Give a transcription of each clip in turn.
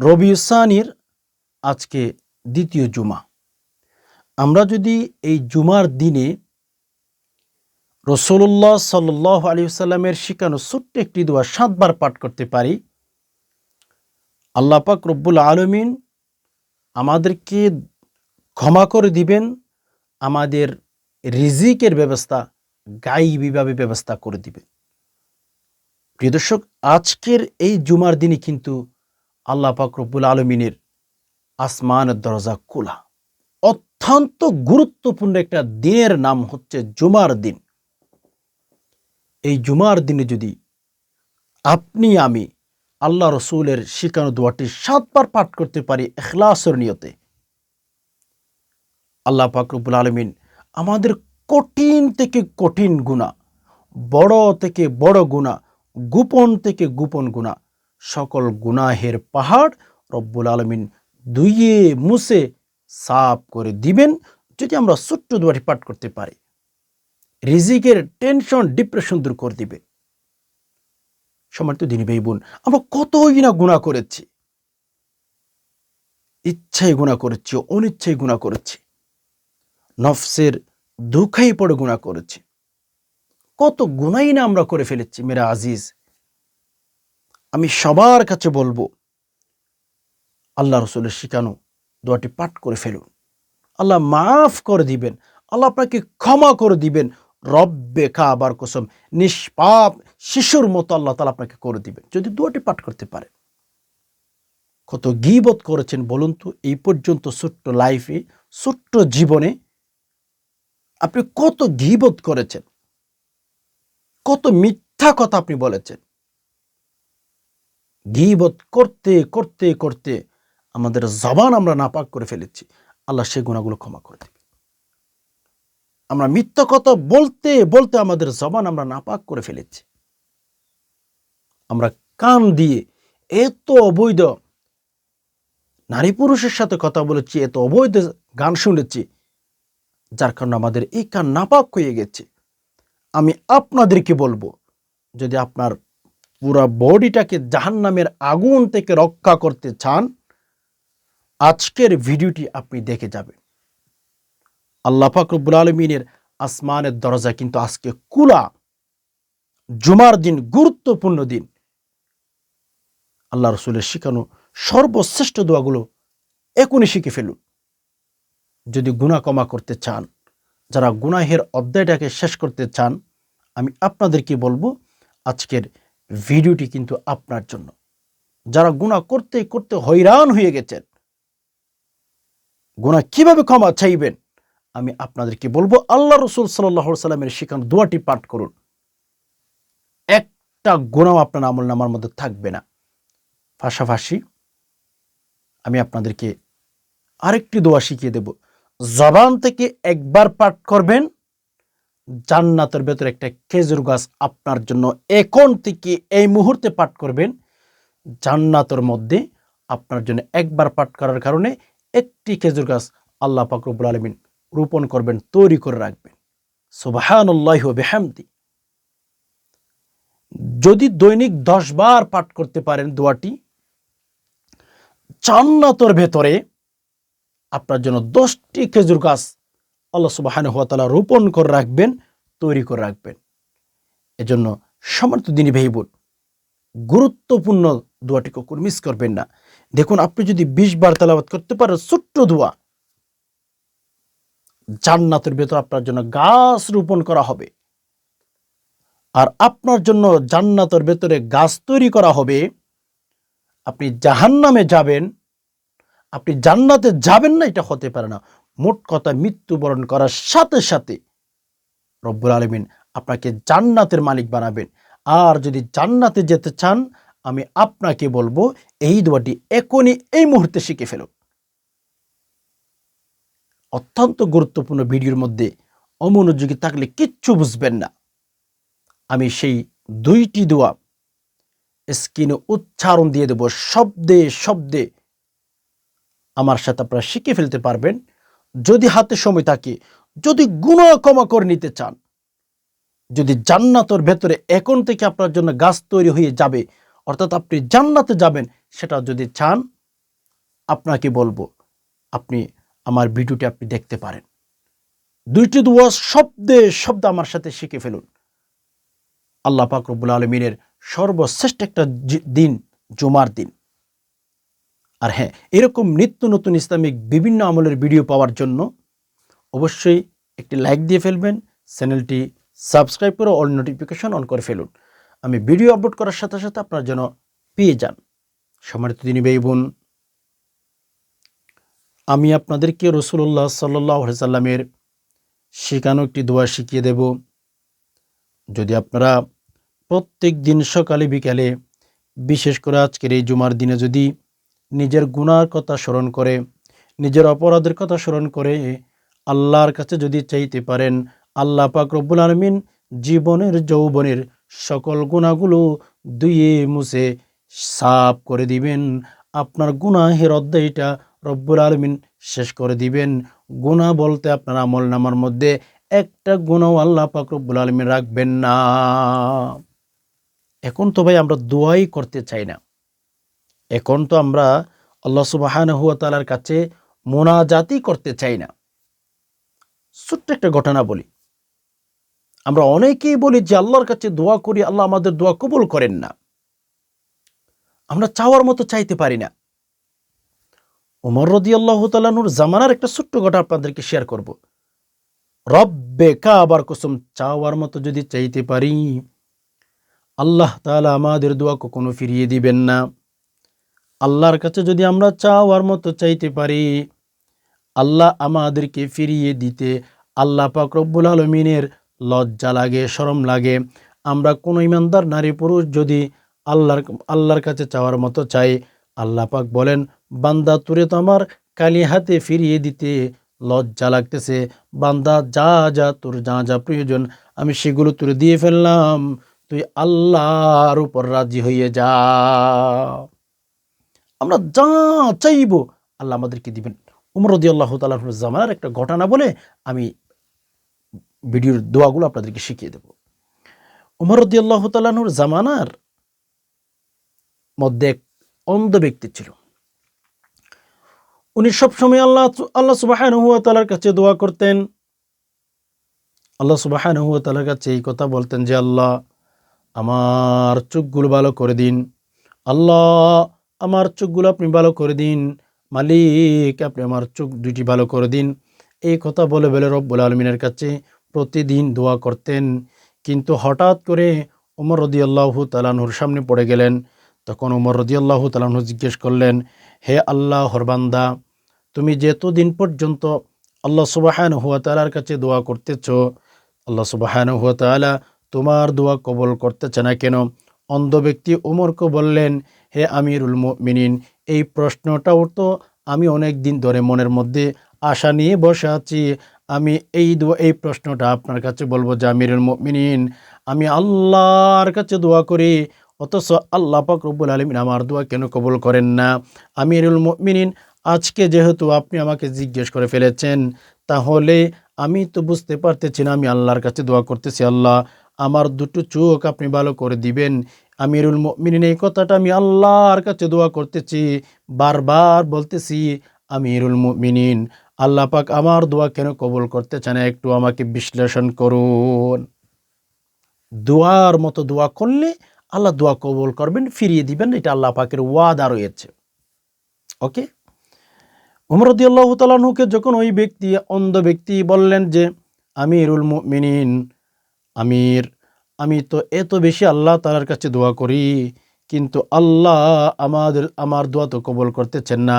রবিউসানির আজকে দ্বিতীয় জুমা। আমরা যদি এই জুমার দিনে রসুল্লাহ সাল্লাহ আলী সাল্লামের শিখানো ছোট্ট একটি দোয়া সাতবার পাঠ করতে পারি, আল্লাহ পাক রব্বুল আলমিন আমাদেরকে ক্ষমা করে দিবেন, আমাদের রিজিকের ব্যবস্থা, গাইবীভাবে ব্যবস্থা করে দিবেন। প্রিয় দর্শক, আজকের এই জুমার দিনে কিন্তু আল্লাহ পাক আলমিনের আসমানের দরজা খোলা। অত্যন্ত গুরুত্বপূর্ণ একটা দিনের নাম হচ্ছে জুমার দিন। এই জুমার দিনে যদি আপনি, আমি আল্লাহ রসুলের শিখানো দোয়াটি সাতবার পাঠ করতে পারি এখলাসর নিয়তে, আল্লাহ পাকরবুল আলমিন আমাদের কঠিন থেকে কঠিন গুণা, বড় থেকে বড় গুণা, গোপন থেকে গোপন গুণা সকল গুনাহের পাহাড় রব্বুল আলমিন দুইয়ে মুছে, সাফ করে দিবেন যদি আমরা ছোট্ট দোয়াটি পাঠ করতে পারি। রিজিকের টেনশন, ডিপ্রেশন দূর করে দিবে। সম্মানিত দিনী ভাই বোন, আমরা কতই না গুণা করেছি। ইচ্ছায় গুণা করেছি, অনিচ্ছায় গুণা করেছি। নফসের দুঃখাই পড়ে গুণা করেছি। কত গুণাই না আমরা করে ফেলেছি, মেরা আজিজ। আমি সবার কাছে বলব, আল্লাহ রসুলের শিখানো দোয়াটি পাঠ করে ফেলুন। আল্লাহ মাফ করে দিবেন, আল্লাহ আপনাকে ক্ষমা করে দিবেন, রব্বে কাবার কসম, নিষ্পাপ শিশুর মতো আল্লাহ তালা আপনাকে করে দিবেন, যদি দোয়াটি পাঠ করতে পারেন কত গিবত করেছেন বলুন তো, এই পর্যন্ত ছোট্ট লাইফে ছোট্ট জীবনে আপনি কত গিবত করেছেন, কত মিথ্যা কথা আপনি বলেছেন। গিবত করতে করতে করতে আমাদের জবান আমরা নাপাক করে ফেলেছি। আল্লাহ সেই গুণাগুলো ক্ষমা করে দেবে। আমরা মিথ্যা কথা বলতে বলতে আমাদের জবান আমরা নাপাক করে ফেলেছি। আমরা কান দিয়ে এত অবৈধ নারী পুরুষের সাথে কথা বলেছি, এত অবৈধ গান শুনেছি, যার কারণে আমাদের এই কান নাপাক হয়ে গেছে। আমি আপনাদেরকে বলব, যদি আপনার পুরা বডিটাকে জাহান্নামের আগুন থেকে রক্ষা করতে চান, আজকের ভিডিওটি আপনি দেখে যাবেন। আল্লাহ ফাকরবুল আলমিনের আসমানের দরজা কিন্তু আজকে কুলা, জুমার দিন, গুরুত্বপূর্ণ দিন। আল্লাহ রসুলের শিখানো সর্বশ্রেষ্ঠ দোয়াগুলো এখনই শিখে ফেলুন। যদি গুণা কমা করতে চান, যারা গুনাহের অধ্যায়টাকে শেষ করতে চান, আমি আপনাদেরকে বলব, আজকের ভিডিওটি কিন্তু আপনার জন্য। যারা গুণা করতে করতে হয়রান হয়ে গেছেন গুণা কীভাবে ক্ষমা চাইবেন? আমি আপনাদেরকে বলব, আল্লাহ রসুল সাল্লামের শিখানো দোয়াটি পাঠ করুন। একটা গুণাও আপনার আমল নামার মধ্যে থাকবে না। পাশাপাশি আমি আপনাদেরকে আরেকটি দোয়া শিখিয়ে দেব। জবান থেকে একবার পাঠ করবেন জান্নাতের ভেতরে একটা খেজুর গাছ আপনার জন্য এখন থেকে এই মুহূর্তে পাঠ করবেন। জান্নাতের মধ্যে আপনার জন্য একবার পাঠ করার কারণে একটি খেজুর গাছ আল্লাহ পাকরবুল আলমিন রোপণ করবেন, তৈরি করে রাখবেন। সুবাহান্লাহ বেহামদি। যদি দৈনিক দশ বার পাঠ করতে পারেন দোয়াটি, জান্নাতর ভেতরে আপনার জন্য দশটি খেজুর গাছ আল্লাহ সুবাহান হাতালা রোপণ করে রাখবেন, তৈরি করে রাখবেন। এজন্য সমর্থ দিনী ভাই গুরুত্বপূর্ণ দোয়াটি কখন মিস করবেন না। দেখুন, আপনি যদি বিশ বার তেলাবাদ করতে পারেন, ছোট্ট দোয়া, জান্নাতের ভেতর আপনার জন্য গাছ রোপণ করা হবে। আর আপনার জন্য জান্নাতের ভেতরে গাছ তৈরি করা হবে। আপনি জাহান্নামে যাবেন, আপনি জান্নাতে যাবেন না, এটা হতে পারে না। মোট কথা মৃত্যুবরণ করার সাথে সাথে রব্বুল আলমিন আপনাকে জান্নাতের মালিক বানাবেন। আর যদি জান্নাতে যেতে চান, আমি আপনাকে বলব, এই দোয়াটি এখনই এই মুহূর্তে শিখে ফেলুন অত্যন্ত গুরুত্বপূর্ণ ভিডিওর মধ্যে অমনোযোগী থাকলে কিচ্ছু বুঝবেন না। আমি সেই দুইটি দোয়া স্ক্রিনে উচ্চারণ দিয়ে দেব। শব্দে শব্দে আমার সাথে আপনারা শিখে ফেলতে পারবেন। যদি হাতে সময় থাকে, যদি গুণ ক্ষমা করে নিতে চান, যদি জান্নাতর ভেতরে এখন থেকে আপনার জন্য গাছ তৈরি হয়ে যাবে, অর্থাৎ আপনি জান্নাতে যাবেন, সেটা যদি চান, আপনাকে বলব, আপনি আমার ভিডিওটি আপনি দেখতে পারেন। দুইটি দোয়া শব্দে শব্দ আমার সাথে শিখে ফেলুন। আল্লাহ পাক রব্বুল আলমিনের সর্বশ্রেষ্ঠ একটা দিন, জুমার দিন। আর হ্যাঁ এরকম নিত্য নতুন ইসলামিক বিভিন্ন আমলের ভিডিও পাওয়ার জন্য অবশ্যই একটি লাইক দিয়ে ফেলবেন, চ্যানেলটি সাবস্ক্রাইব করে অল নোটিফিকেশন অন করে ফেলুন। আমি ভিডিও আপলোড করার সাথে সাথে আপনার যেন পেয়ে যান। সম্মানিত দিনী ভাই বোন, আমি আপনাদেরকে রসুল্লাহ সাল্লাহ সাল্লামের শেখানো একটি দোয়া শিখিয়ে দেব। যদি আপনারা প্রত্যেক দিন সকালে বিকালে, বিশেষ করে আজকের এই জুমার দিনে যদি নিজের গুনার কথা স্মরণ করে, নিজের অপরাধের কথা স্মরণ করে আল্লাহর কাছে যদি চাইতে পারেন, আল্লাহ পাক রব্বুল আলমিন জীবনের, যৌবনের সকল গুণাগুলো ধুয়ে মুছে সাফ করে দিবেন। আপনার গুনাহের অধ্যায়টা রব্বুল আলমিন শেষ করে দিবেন। গুনাহ বলতে আপনার আমল নামার মধ্যে একটা গুণাও আল্লাহ পাক রব্বুল আলমিন রাখবেন না। এখন তো ভাই আমরা দোয়াই করতে চাই না। এখন তো আমরা আল্লাহ সুবাহান হুয়া তালার কাছে মোনাজাতি করতে চাই না। ছোট্ট একটা ঘটনা বলি। আমরা অনেকেই বলি যে আল্লাহর কাছে দোয়া করি, আল্লাহ আমাদের দোয়া কবুল করেন না। আমরা চাওয়ার মতো চাইতে পারি না। ওমর রদি আল্লাহ তালানুর জামানার একটা ছোট্ট ঘটনা আপনাদেরকে শেয়ার করব। রব্বে কাবার কুসুম, চাওয়ার মতো যদি চাইতে পারি, আল্লাহ তাআলা আমাদের দোয়া কখনো ফিরিয়ে দিবেন না। আল্লাহর কাছে যদি আমরা চাওয়ার মতো চাইতে পারি, আল্লাহ আমাদেরকে ফিরিয়ে দিতে আল্লাহ পাক রব্বুল আলমিনের লজ্জা লাগে, শরম লাগে। আমরা কোনো ইমানদার নারী পুরুষ যদি আল্লাহর আল্লাহর কাছে চাওয়ার মতো চাই, আল্লাহ পাক বলেন, বান্দা তুরে তো আমার কালি হাতে ফিরিয়ে দিতে লজ্জা লাগতেছে। বান্দা যা যা তোর যা যা প্রয়োজন, আমি সেগুলো তুলে দিয়ে ফেললাম, তুই আল্লাহর উপর রাজি হয়ে যা। আমরা যা চাইব আল্লাহ আমাদেরকে দিবেন। উমর আল্লাহ তালাহ জামানার একটা ঘটনা বলে আমি ভিডিওর দোয়াগুলো আপনাদেরকে শিখিয়ে দেব। উমর আল্লাহ তালাহুর জামানার মধ্যে এক অন্ধ ব্যক্তি ছিল। উনি সবসময় আল্লাহ আল্লাহ সুবাহান তালার কাছে দোয়া করতেন। আল্লাহ সুবাহান তালার কাছে এই কথা বলতেন যে, আল্লাহ, আমার চোখগুলো ভালো করে দিন। আল্লাহ আমার চোখগুলো আপনি ভালো করে দিন। মালিক, আপনি আমার চোখ দুইটি ভালো করে দিন। এই কথা বলে বলে রব্বুল আলমিনের কাছে প্রতিদিন দোয়া করতেন। কিন্তু হঠাৎ করে ওমর রদি আল্লাহ তালানহুর সামনে পড়ে গেলেন। তখন ওমর রদি আল্লাহ তালানহু জিজ্ঞেস করলেন, হে আল্লাহ হরবান্দা তুমি যেতদিন পর্যন্ত আল্লাহ সুবাহান হুয়া তালার কাছে দোয়া করতেছ, আল্লাহ সুবাহান হুয়া তালা তোমার দোয়া কবল করতেছে না কেন? অন্ধ ব্যক্তি ওমরকে বললেন, হে আমিরুল মিনিন এই প্রশ্নটাও তো আমি অনেক দিন ধরে মনের মধ্যে আশা নিয়ে বসে আছি। আমি এই এই প্রশ্নটা আপনার কাছে বলব যে আমিরুল মিনিন আমি আল্লাহর কাছে দোয়া করি, অথচ আল্লাহ পাক রব্বুল আলমিন আমার দোয়া কেন কবুল করেন না? আমিরুল মিনিন আজকে যেহেতু আপনি আমাকে জিজ্ঞেস করে ফেলেছেন, তাহলে আমি তো বুঝতে পারতেছি না, আমি আল্লাহর কাছে দোয়া করতেছি আল্লাহ। আমার দুটো চোখ আপনি ভালো করে দিবেন। আমিরুল মিনিন এই কথাটা আমি আল্লাহর কাছে দোয়া করতেছি, বারবার বলতেছি, আমিরুল মিনিন আল্লাহ পাক আমার দোয়া কেন কবুল করতে চান একটু আমাকে বিশ্লেষণ করুন। দোয়ার মতো দোয়া করলে আল্লাহ দোয়া কবুল করবেন, ফিরিয়ে দিবেন, এটা আল্লাহ পাকের ওয়াদা রয়েছে। ওকে? উমরদি আল্লাহ যখন ওই ব্যক্তি, অন্ধ ব্যক্তি বললেন যে, আমিরুল মিনিন আমির, আমি তো এত বেশি আল্লাহ তালার কাছে দোয়া করি, কিন্তু আল্লাহ আমাদের, আমার দোয়া তো কবল করতেছেন না।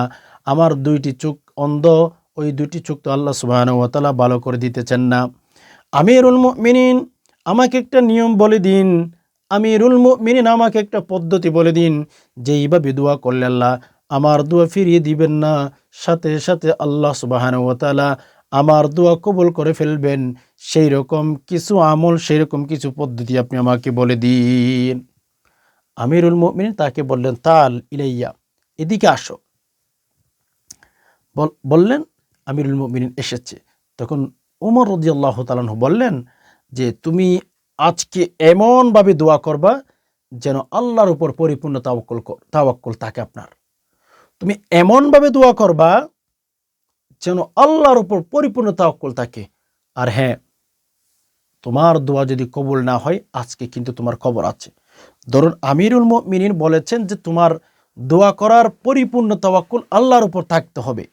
আমার দুইটি চোখ অন্ধ, ওই দুইটি চোখ তো আল্লাহ সুবাহান তালা ভালো করে দিতেছেন না। আমিরুল মিনিন আমাকে একটা নিয়ম বলে দিন। আমিরুল মিনিন আমাকে একটা পদ্ধতি বলে দিন, যে এইভাবে দোয়া করলে আল্লাহ আমার দোয়া ফিরিয়ে দিবেন না। সাথে সাথে আল্লাহ সুবাহান তালা আমার দোয়া কবুল করে ফেলবেন। সেই রকম কিছু আমল সেই রকম কিছু পদ্ধতি আপনি আমাকে বলে দিন। আমিরুল মিনিন তাকে বললেন, তাল ইলাইয়া, এদিকে আসো। বললেন, আমিরুল মিনিন এসেছে। তখন উমর রদি আল্লাহ তালাহ বললেন যে, তুমি আজকে এমনভাবে দোয়া করবা যেন আল্লাহর উপর পরিপূর্ণ তাওয়াক্কল তাওয়াক্কল থাকে আপনার। তুমি এমনভাবে দোয়া করবা যেন আল্লাহর উপর পরিপূর্ণ তাওকুল থাকে। আর হ্যাঁ তোমার দোয়া যদি কবুল না হয়, আজকে কিন্তু তোমার খবর আছে। ধরুন আমিরুল মিনিন বলেছেন যে, তোমার দোয়া করার পরিপূর্ণ তাওয়াক্কুল আল্লাহর উপর থাকতে হবে।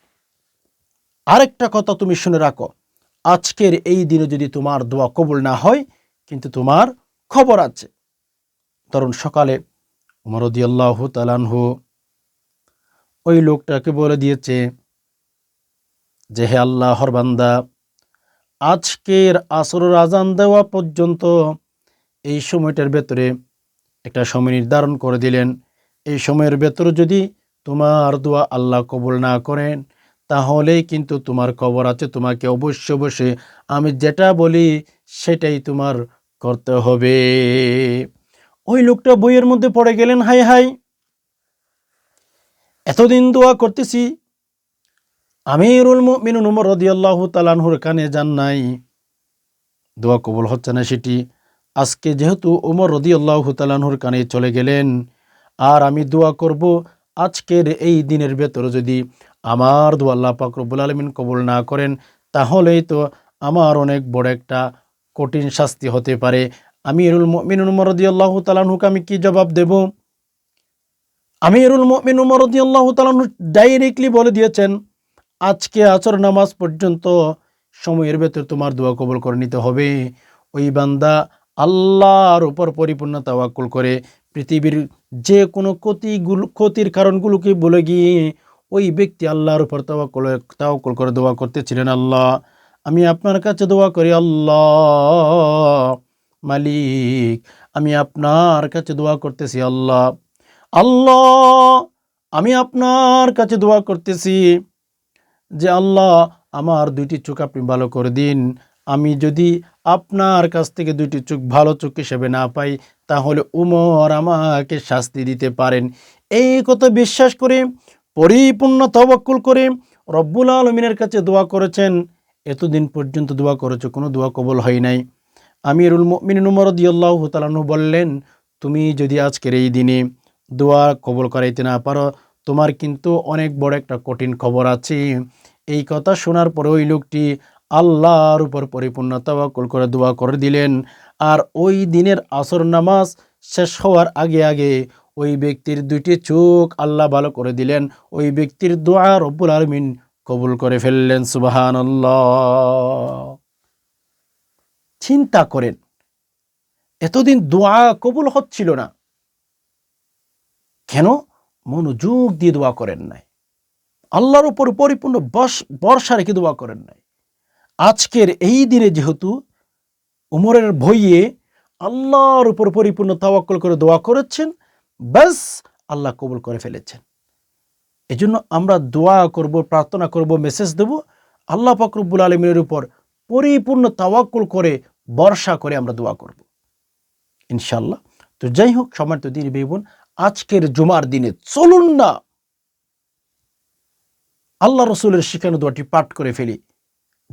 আরেকটা কথা তুমি শুনে রাখো, আজকের এই দিনে যদি তোমার দোয়া কবুল না হয়, কিন্তু তোমার খবর আছে। ধরুন সকালে মরদিয়াল্লাহ তালানহু ওই লোকটাকে বলে দিয়েছে যে হে আল্লাহর বান্দা, আজকের আসর আজান দেওয়া পর্যন্ত এই সময়টার ভেতরে একটা সময় নির্ধারণ করে দিলেন। এই সময়ের ভেতরে যদি তোমার দোয়া আল্লাহ কবুল না করেন, তাহলেই কিন্তু তোমার খবর আছে, তোমাকে অবশ্য অবশ্যই আমি যেটা বলি সেটাই তোমার করতে হবে। ওই লোকটা বইয়ের মধ্যে পড়ে গেলেন হাই হাই এতদিন দোয়া করতেছি আমিরুল মিনু উমর রদিয়াল্লাহু তালানহুর কানে যান নাই। দোয়া কবুল হচ্ছে না সেটি। আজকে যেহেতু উমর রদিয়াল্লাহু তালানহুর কানে চলে গেলেন, আর আমি দোয়া করব আজকের এই দিনের ভেতরে যদি আমার দোয়া আল্লাহ পাক রব্বুল আলমিন কবুল না করেন, তাহলেই তো আমার অনেক বড় একটা কঠিন শাস্তি হতে পারে। আমিরুল মিনুল মরদিয়াল্লাহ তালানহুকে আমি কি জবাব দেব? আমিরুল মিনু মরদিয়াল্লাহ তালানহু ডাইরেক্টলি বলে দিয়েছেন আজকে আচর নামাজ পর্যন্ত সময়ের ভেতর তোমার দোয়া কবল করে নিতে হবে। ওই বান্দা আল্লাহর উপর পরিপূর্ণ তাওয়াক্কুল করে। পৃথিবীর যে কোনো ক্ষতিগুলো ক্ষতির কারণগুলোকে বলে গিয়ে ওই ব্যক্তি আল্লাহর উপর তাওয়াক্কুল তাওয়াক্কুল করে দোয়া করতেছিলেন আল্লাহ। আমি আপনার কাছে দোয়া করি, আল্লাহ মালিক, আমি আপনার কাছে দোয়া করতেছি, আল্লাহ। আল্লাহ, আমি আপনার কাছে দোয়া করতেছি। যে আল্লাহ, আমার দুইটি চোখ আপনি ভালো করে দিন। আমি যদি আপনার কাছ থেকে দুইটি চোখ ভালো চোখ হিসেবে না পাই, তাহলে উমর আমাকে শাস্তি দিতে পারেন। এই কথা বিশ্বাস করে, পরিপূর্ণ তবক্কুল করে রব্বুল আলমিনের কাছে দোয়া করেছেন। এতদিন পর্যন্ত দোয়া করেছে, কোনো দোয়া কবল হয় নাই। আমিরুল মিন উমর দিয়াল্লাহ তালানু বললেন, তুমি যদি আজকের এই দিনে দোয়া কবল করাইতে না পারো তোমার কিন্তু অনেক বড় একটা কঠিন খবর আছে। এই কথা শোনার পরে ওই লোকটি আল্লাহর উপর পরিপূর্ণ তাওয়াক্কুল করে দোয়া করে দিলেন। আর ওই দিনের আসর নামাজ শেষ হওয়ার আগে আগে ওই ব্যক্তির দুইটি চোখ আল্লাহ ভালো করে দিলেন। ওই ব্যক্তির দোয়া রব্বুল আলমিন কবুল করে ফেললেন সুবাহান চিন্তা করেন, এতদিন দোয়া কবুল হচ্ছিল না। কেন? মনোযোগ দিয়ে দোয়া করেন নাই। আল্লাহর উপর পরিপূর্ণ বর্ষা রেখে দোয়া করেন নাই। আজকের এই দিনে যেহেতু উমরের ভইয়ে আল্লাহর উপর পরিপূর্ণ তাওয়াক্কল করে দোয়া করেছেন, ব্যাস আল্লাহ কবুল করে ফেলেছেন। এজন্য আমরা দোয়া করব, প্রার্থনা করব, মেসেজ দেব, আল্লাহ পাকরুবুল আলমিনের উপর পরিপূর্ণ তাওয়াক্কুল করে বর্ষা করে আমরা দোয়া করব। ইনশাল্লাহ তো যাই হোক সময় তো দিন বেবুন আজকের জুমার দিনে চলুন না। আল্লাহ রসুলের শিখানো দোয়াটি পাঠ করে ফেলি।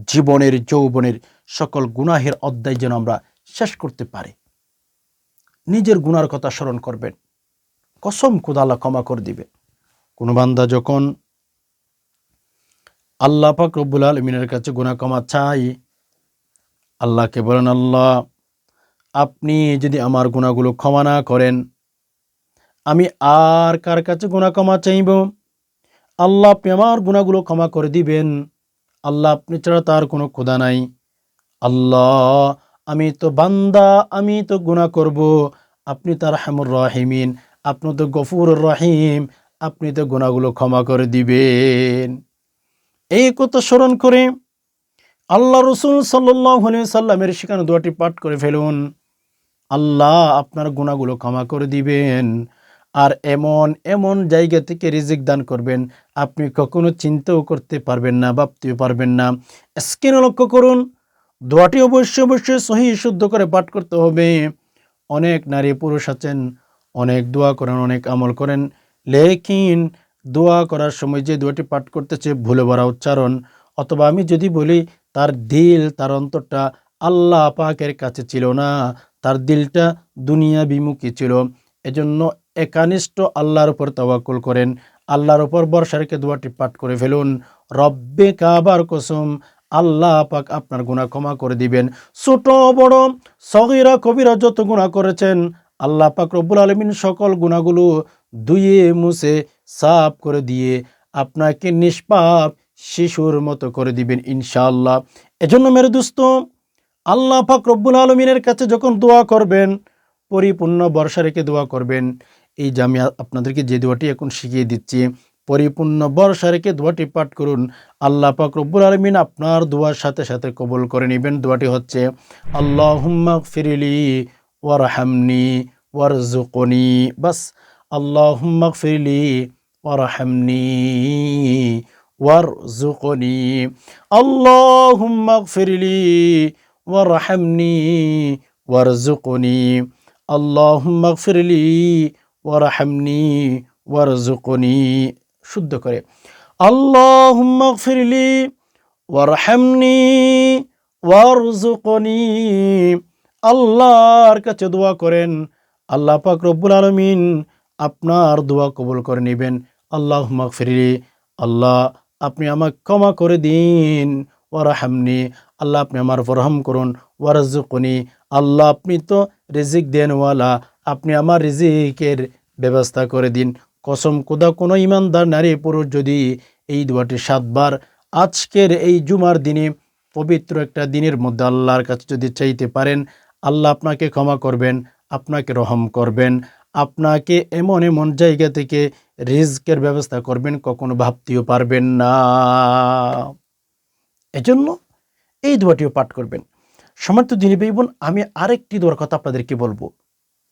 জীবনের, যৌবনের সকল গুনাহের অধ্যায় যেন আমরা শেষ করতে পারি। নিজের গুনার কথা স্মরণ করবেন। কসম খুদাল্লা ক্ষমা করে দিবে কোনো বান্দা যখন আল্লাহ পাক রব্বুল আলমিনের কাছে গুণা ক্ষমা চাই আল্লাহকে বলেন, আল্লাহ, আপনি যদি আমার গুণাগুলো ক্ষমা না করেন আমি আর কার কাছে গুণা ক্ষমা চাইব? আল্লাহ আপনি আমার গুণাগুলো ক্ষমা করে দিবেন। আল্লাহ আপনি ছাড়া তার কোনো ক্ষুদা নাই। আল্লাহ, আমি তো বান্দা, আমি তো গুণা করব। আপনি তার হামুর রাহিমিন, আপনি তো গফুর রহিম, আপনি তো গুণাগুলো ক্ষমা করে দিবেন। এই কথা স্মরণ করে আল্লাহ রসুল সাল্লাহ সাল্লামের সেখানে দোয়াটি পাঠ করে ফেলুন। আল্লাহ আপনার গুণাগুলো ক্ষমা করে দিবেন। আর এমন এমন জায়গা থেকে রিজিক দান করবেন। আপনি কখনো চিন্তাও করতে পারবেন না, ভাবতেও পারবেন না। স্ক্রিনে লক্ষ্য করুন, দোয়াটি অবশ্যই অবশ্যই সহি, শুদ্ধ করে পাঠ করতে হবে। অনেক নারী পুরুষ আছেন, অনেক দোয়া করেন, অনেক আমল করেন। লেকিন দোয়া করার সময় যে দোয়াটি পাঠ করতেছে, ভুলে ভরা উচ্চারণ। অথবা আমি যদি বলি, তার দিল, তার অন্তরটা আল্লাহ পাকের কাছে ছিল না, তার দিলটা দুনিয়া বিমুখী ছিল। এজন্য একানিষ্ঠ আল্লাহর উপর তাওয়াক্কুল করেন। আল্লাহর উপর বর্ষা রেখে দোয়াটি পাঠ করে ফেলুন। রব্বে কাবার কসম, আল্লাহ পাক আপনার গুনাহ ক্ষমা করে দিবেন। ছোট, বড়, সগিরা, কবিরা যত গুনাহ করেছেন, আল্লাহ পাক রব্বুল আলমিন সকল গুণাগুলো ধুয়ে, মুছে, সাফ করে দিয়ে আপনাকে নিষ্পাপ শিশুর মতো করে দিবেন ইনশাআল্লাহ। এজন্য মেরে দোস্ত, আল্লাহ পাক রব্বুল আলমিনের কাছে যখন দোয়া করবেন, পরিপূর্ণ বর্ষা রেখে দোয়া করবেন। এই যে আমি আপনাদেরকে যে দোয়াটি এখন শিখিয়ে দিচ্ছি, পরিপূর্ণ বর্ষা রেখে দোয়াটি পাঠ করুন। আল্লাহ পাক রব্বুল আলমিন আপনার দোয়ার সাথে সাথে কবল করে নেবেন। দোয়াটি হচ্ছে আল্লাহ ফিরিলি ওয়ারহামনি ওয়ারজুকনি বাস আল্লাহ হুম্মা ফিরিলি ওয়ারহামনি ওয়ারজুকনি আল্লাহ হুম্মা ফিরিলি ওয়ারহামনি ওয়ারজুকনি আল্লাহ ফিরলি ওয়ারহামনি ওয়ারজুকনি শুদ্ধ করে। আল্লাহ ফিরলি ওয়ারহামনি ওয়ারজুকনি আল্লাহর কাছে দোয়া করেন। আল্লাহ পাক রব্বুল আলমিন আপনার দোয়া কবুল করে নেবেন। আল্লাহ ফিরলি আল্লাহ আপনি আমাকে ক্ষমা করে দিন। ওয়ারাহামনি, আল্লাহ আপনি আমার ফরহম করুন। ওয়ারাজুকনি আল্লাহ আপনি তো রেজিক দেনওয়ালা। আপনি আমার রিজিকের ব্যবস্থা করে দিন। কসম কোদা কোনো ইমানদার, নারী, পুরুষ যদি এই দোয়াটি সাতবার আজকের এই জুমার দিনে, পবিত্র একটা দিনের মধ্যে আল্লাহর কাছে যদি চাইতে পারেন, আল্লাহ আপনাকে ক্ষমা করবেন, আপনাকে রহম করবেন, আপনাকে এমন এমন জায়গা থেকে রিজকের ব্যবস্থা করবেন, কখনো ভাবতেও পারবেন না। এজন্য এই দোয়াটিও পাঠ করবেন। সমর্থ দিনী বোন, আমি আরেকটি দোয়ার কথা আপনাদেরকে বলব।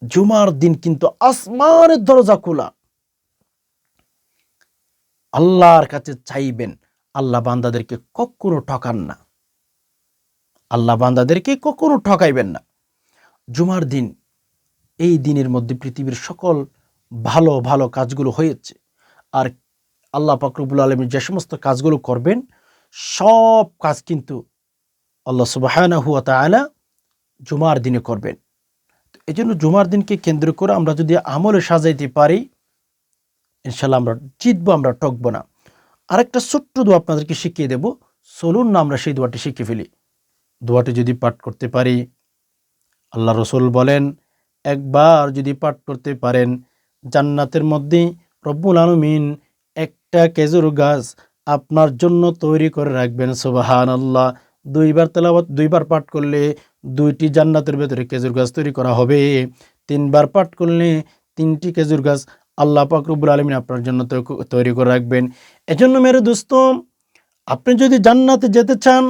জুমার দিন কিন্তু আসমানের দরজা খোলা। আল্লাহর কাছে চাইবেন, আল্লাহ বান্দাদেরকে কখনো ঠকান না। আল্লাহ বান্দাদেরকে কখনো ঠকাইবেন না। জুমার দিন, এই দিনের মধ্যে পৃথিবীর সকল ভালো ভালো কাজগুলো হয়েছে। আর আল্লাহ পাকরবুল আলমী যে সমস্ত কাজগুলো করবেন, সব কাজ কিন্তু আল্লাহ সুবাহানা হুয়া তালা জুমার দিনে করবেন। এই জন্য জুমার দিনকে কেন্দ্র করে আমরা যদি আমলে সাজাইতে পারি ইনশাল্লাহ আমরা জিতবো, আমরা টকবো না। আরেকটা ছোট্ট দোয়া আপনাদেরকে শিখিয়ে দেব। চলুন না আমরা সেই দোয়াটি শিখে ফেলি। দোয়াটি যদি পাঠ করতে পারি, আল্লাহ রসুল বলেন, একবার যদি পাঠ করতে পারেন, জান্নাতের মধ্যে রব্বুল আলমিন একটা খেজুর গাছ আপনার জন্য তৈরি করে রাখবেন। সুবাহান আল্লাহ দুইবার তেলাওয়াত, দুইবার পাঠ করলে দুইটি জান্নাতের ভেতরে খেজুর গাছ তৈরি করা হবে। তিনবার পাঠ করলে তিনটি খেজুর গাছ আল্লাহ পাকরবুল আলমিন আপনার জন্য তৈরি করে রাখবেন। এজন্য মেরে দোস্ত, আপনি যদি জান্নাতে যেতে চান,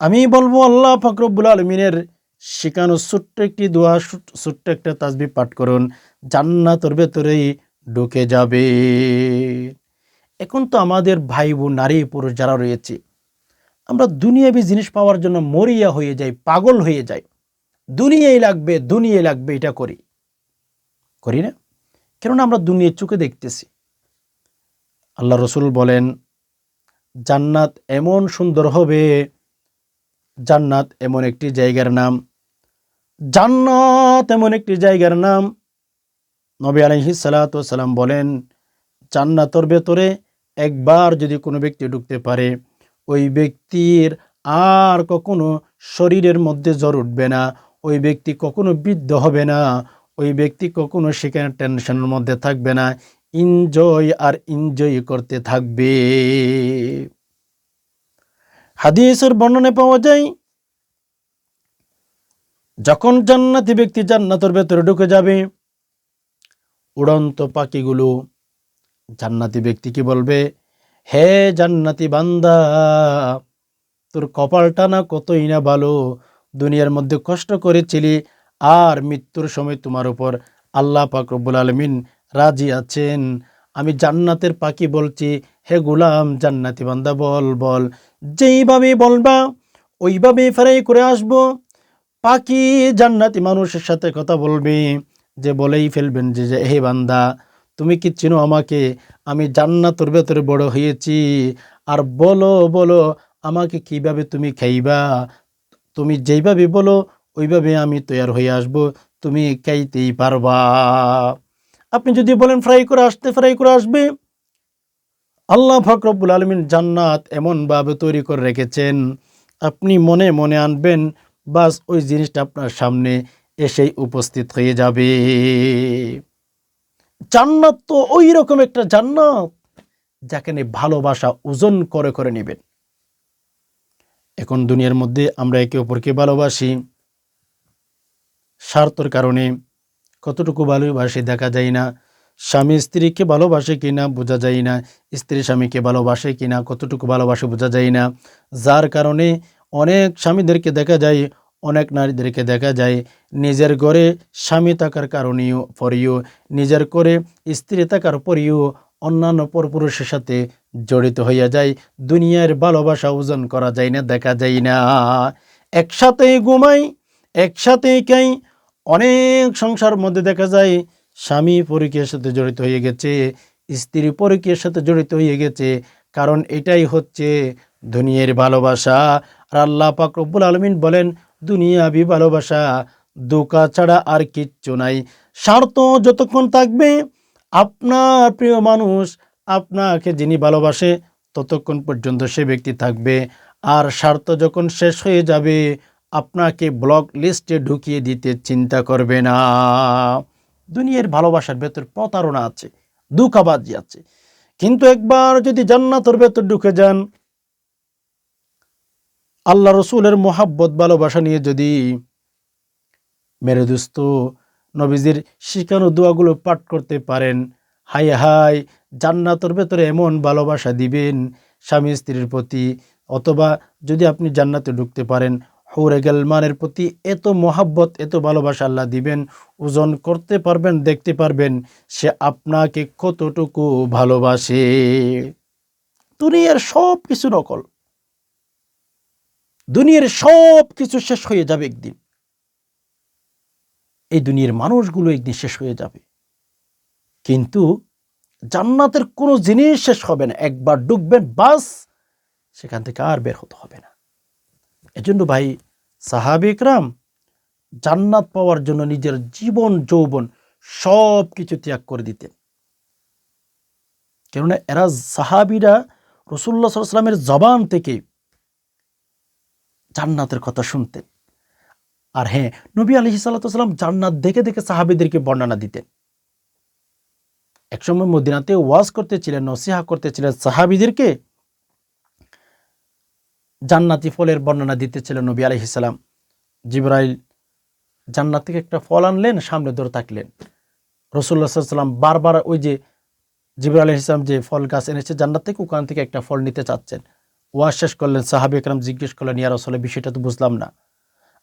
আমি বলব আল্লাহ ফাকরবুল আলমিনের শেখানো ছোট্ট একটি দোয়া ছোট্ট একটা তাজবি পাঠ করুন। জান্নাতর ভেতরেই ঢুকে যাবে। এখন তো আমাদের ভাই বোন নারী পুরুষ যারা রয়েছে আমরা দুনিয়াবি জিনিস পাওয়ার জন্য মরিয়া হয়ে যাই, পাগল হয়ে যাই। দুনিয়াই লাগবে দুনিয়াই লাগবে, এটা করি। করি না? কেননা আমরা দুনিয়ার চোখে দেখতেছি। আল্লাহ রসুল বলেন, জান্নাত এমন সুন্দর হবে, জান্নাত এমন একটি জায়গার নাম, জান্নাত এমন একটি জায়গার নাম। নবী আলহি সালাতাম বলেন, জান্নাতর ভেতরে একবার যদি কোনো ব্যক্তি ঢুকতে পারে ওই ব্যক্তির আর কখনো শরীরের মধ্যে জ্বর উঠবে না। ওই ব্যক্তি কখনো বৃদ্ধ হবে না। ওই ব্যক্তি কখনো সেখানে টেনশনের মধ্যে থাকবে না। এনজয় আর এনজয় করতে থাকবে। হাদিসের বর্ণনে পাওয়া যায়, যখন জান্নাতি ব্যক্তি জান্নাতের ভেতরে ঢুকে যাবে, উড়ন্ত পাখিগুলো জান্নাতি ব্যক্তি কি বলবে? হে জান্নাতি বান্দা, তোর কপালটা না কতই না ভালো? দুনিয়ার মধ্যে কষ্ট করেছিলি আর মৃত্যুর সময় তোমার উপর আল্লাহ রব্বুল আলমিন রাজি আছেন। আমি জান্নাতের পাখি বলছি, হে গুলাম জান্নাতি বান্দা, বল বল। যেইভাবে বলবা ওইভাবে ফেরাই করে আসব। পাখি জান্নাতি মানুষের সাথে কথা বলবে, যে বলেই ফেলবেন যে, হে বান্দা তুমি কি চিনো আমাকে? আমি জান্নাতর ভেতরে বড় হয়েছি। আর বলো বলো, আমাকে কীভাবে তুমি খাইবা? তুমি যেইভাবে বলো, ওইভাবে আমি তৈয়ার হয়ে আসব। তুমি খাইতেই পারবা। আপনি যদি বলেন, ফ্রাই করে আসতে, ফ্রাই করে আসবে? আল্লাহ ফকরবুল আলমিন জান্নাত এমনভাবে তৈরি করে রেখেছেন। আপনি মনে মনে আনবেন, বাস ওই জিনিসটা আপনার সামনে এসেই উপস্থিত হয়ে যাবে। জান্নাত তো ওই রকম একটা জান্নাত যেখানে ভালোবাসা ওজন করে করে নেবেন। এখন দুনিয়ার মধ্যে আমরা একে অপরকে ভালোবাসি। স্বার্থর কারণে কতটুকু ভালোবাসি দেখা যায় না। স্বামী স্ত্রীকে ভালোবাসে কিনা বোঝা যায় না। স্ত্রী স্বামীকে ভালোবাসে কিনা কতটুকু ভালোবাসে বোঝা যায় না। যার কারণে অনেক স্বামীদেরকে দেখা যায় অনেক নারীদেরকে দেখা যায় নিজের ঘরে স্বামী থাকার কারণেও পরেও, নিজের করে স্ত্রী থাকার পরেও অন্যান্য পরপুরুষের সাথে জড়িত হইয়া যায়। দুনিয়ার ভালোবাসা ওজন করা যায় না, দেখা যায় না। একসাথেই ঘুমাই, একসাথেই খাই, অনেক সংসার মধ্যে দেখা যায় স্বামী পরিকের সাথে জড়িত হয়ে গেছে, স্ত্রী পরিকের সাথে জড়িত হয়ে গেছে, কারণ এটাই হচ্ছে দুনিয়ার ভালোবাসা। আর আল্লাহ পাক রব্বুল আলমিন বলেন দুনিয়াবি ভালোবাসা দোকা ছাড়া আর কিচ্ছু নাই। স্বার্থ যতক্ষণ থাকবে, আপনার প্রিয় মানুষ আপনাকে যিনি ভালোবাসে, ততক্ষণ পর্যন্ত সে ব্যক্তি থাকবে। আর স্বার্থ যখন শেষ হয়ে যাবে, আপনাকে ব্লক লিস্টে ঢুকিয়ে দিতে চিন্তা করবে না। দুনিয়ার ভালোবাসার ভেতর প্রতারণা আছে দুঃখাবাজি আছে। কিন্তু একবার যদি জান্নাতের ভেতর ঢুকে যান আল্লাহ রসুলের মোহাব্বত, ভালোবাসা নিয়ে যদি মেরে দুস্ত নবীজির শিখানো দোয়াগুলো পাঠ করতে পারেন হাই হাই জান্নাতের ভেতরে এমন ভালোবাসা দিবেন স্বামী স্ত্রীর প্রতি, অথবা যদি আপনি জান্নাতে ঢুকতে পারেন, হৌরে গেলমানের প্রতি এত মহাব্বত, এত ভালোবাসা আল্লাহ দিবেন, ওজন করতে পারবেন, দেখতে পারবেন, সে আপনাকে কতটুকু ভালোবাসে। দুনিয়ার সব কিছু নকল। দুনিয়ার সব কিছু শেষ হয়ে যাবে একদিন। এই দুনিয়ার মানুষগুলো একদিন শেষ হয়ে যাবে। কিন্তু জান্নাতের কোনো জিনিস শেষ হবে না। একবার ডুববেন, বাস, সেখান থেকে আর বের হতে হবে না। এজন্য ভাই সাহাবিকরাম জান্নাত পাওয়ার জন্য নিজের জীবন, যৌবন সব কিছু ত্যাগ করে দিতেন। কেননা এরা সাহাবিরা রসুল্লাহ সাল্লামের জবান থেকে জান্নাতের কথা শুনতেন আর হ্যাঁ নবী আলহি সাল্লাম জান্নাত দেখে দেখে সাহাবিদেরকে বর্ণনা দিতেন। একসময় মদিনাতে ওয়াজ করতেছিলেন, নসিহা করতেছিলেন সাহাবিদেরকে। জান্নাতি ফলের বর্ণনা দিতেছিলেন নবী আলহিসাল্লাম জিব্রাইল জান্নাত থেকে একটা ফল আনলেন, সামনে ধরে থাকলেন। রসুল্লাহ সাল্লাম বারবার ওই যে জিব্রাইল ইসলাম যে ফল গাছ এনেছে, জান্নাত থেকে ওখান থেকে একটা ফল নিতে চাচ্ছেন। ওয়াজ শেষ করলেন, সাহাবি একরাম জিজ্ঞেস করলেন ইয়ার আসলে বিষয়টা তো বুঝলাম না।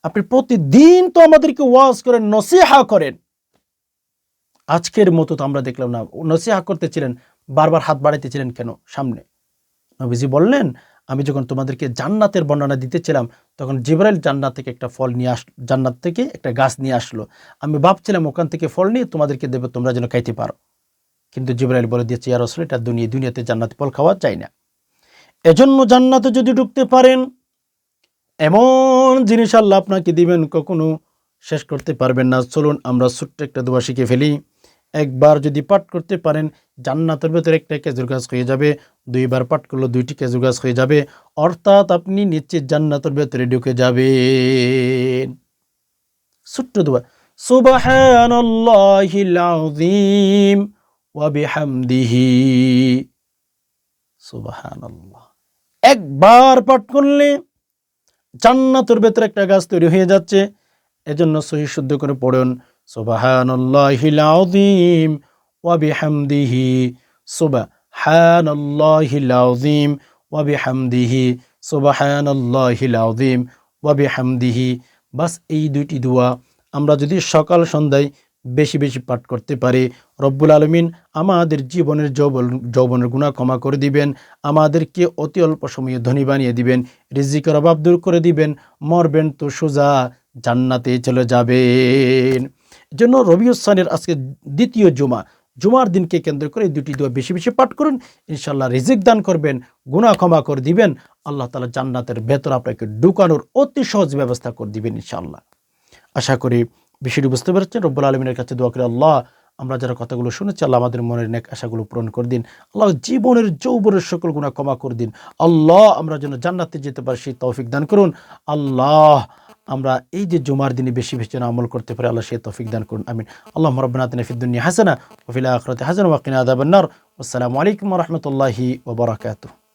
আপনি প্রতিদিন তো আমাদেরকে ওয়াজ করেন, নসিহা করেন। আজকের মতো তো আমরা দেখলাম না, নসিহা করতেছিলেন, বারবার হাত বাড়াইতেছিলেন কেন? সামনে। নবীজি বললেন, আমি যখন তোমাদেরকে জান্নাতের বর্ণনা দিতেছিলাম, তখন জিব্রাইল জান্নাত থেকে একটা ফল নিয়ে আস, জান্নাত থেকে একটা গাছ নিয়ে আসলো। আমি ভাবছিলাম ওখান থেকে ফল নিয়ে তোমাদেরকে দেবে, তোমরা যেন খাইতে পারো। কিন্তু জিব্রাইল বলে দিয়েছে ইয়ার আসলে এটা দুনিয়া, দুনিয়াতে জান্নাত ফল খাওয়া যায় না। এজন্য জান্নাতে যদি ঢুকতে পারেন, এমন জিনিস আল্লাহ আপনাকে দিবেন, কখনো শেষ করতে পারবেন না। চলুন আমরা ছোট্ট একটা দোয়া শিখে ফেলি। একবার যদি পাঠ করতে পারেন, জান্নাতের ভেতরে একটা খেজুর গাছ হয়ে যাবে, দুইবার পাঠ করলে দুইটি খেজুর গাছ হয়ে যাবে, অর্থাৎ আপনি নিশ্চিত জান্নাতের ভেতরে ঢুকে যাবেন। ছোট্ট দোয়া। সুবহানাল্লাহিল আযীম, ওয়া একবার পাঠ করলে জান্নাতের ভেতরে একটা গাছ তৈরি হয়ে যাচ্ছে। এজন্য সহি শুদ্ধ করে পড়ুন, সুবহানাল্লাহিল আযীম ওয়া বিহামদিহি, সুবহানাল্লাহিল আযীম ওয়া বিহামদিহি, সুবহানাল্লাহিল আযীম ওয়া বিহামদিহি। বাস এই দুইটি দোয়া আমরা যদি সকাল সন্ধ্যায় বেশি বেশি পাঠ করতে পারি রব্বুল আলমিন আমাদের জীবনের যৌবন, যৌবনের গুণা ক্ষমা করে দিবেন, আমাদেরকে অতি অল্প সময়ে ধনী বানিয়ে দিবেন, রিজিকের অভাব দূর করে দিবেন, মরবেন তো সোজা জান্নাতে চলে যাবেন। জন্য রবিউসানের আজকে দ্বিতীয় জুমা, জুমার দিনকে কেন্দ্র করে দুটি দোয়া বেশি বেশি পাঠ করুন ইনশাল্লাহ রিজিক দান করবেন, গুণা ক্ষমা করে দিবেন, আল্লাহ তালা জান্নাতের ভেতর আপনাকে ঢুকানোর অতি সহজ ব্যবস্থা করে দিবেন ইনশাল্লাহ আশা করি বিষয়টি বুঝতে পারছেন, রব্বুল আলমিনের কাছে দোয়া করে, আল্লাহ আমরা যারা কথাগুলো শুনেছি, আল্লাহ আমাদের মনের নেক আশাগুলো পূরণ করে দিন। আল্লাহ জীবনের যৌবনের সকল গুণা ক্ষমা করে দিন। আল্লাহ আমরা যেন জান্নাতে যেতে পারি, সেই তৌফিক দান করুন। আল্লাহ আমরা এই যে জুমার দিনে বেশি বেশি যেন আমল করতে পারি, আল্লাহ সেই তৌফিক দান করুন। আমিন। আল্লাহ রব্বানা আতিনা ফিদ দুনিয়া হাসানা, ওয়া ফিল আখিরাতি হাসানা, ওয়া কিনা আযাবান নার। আসসালামু আলাইকুম রাহমাতুল্লাহি ওয়া বারাকাতুহু।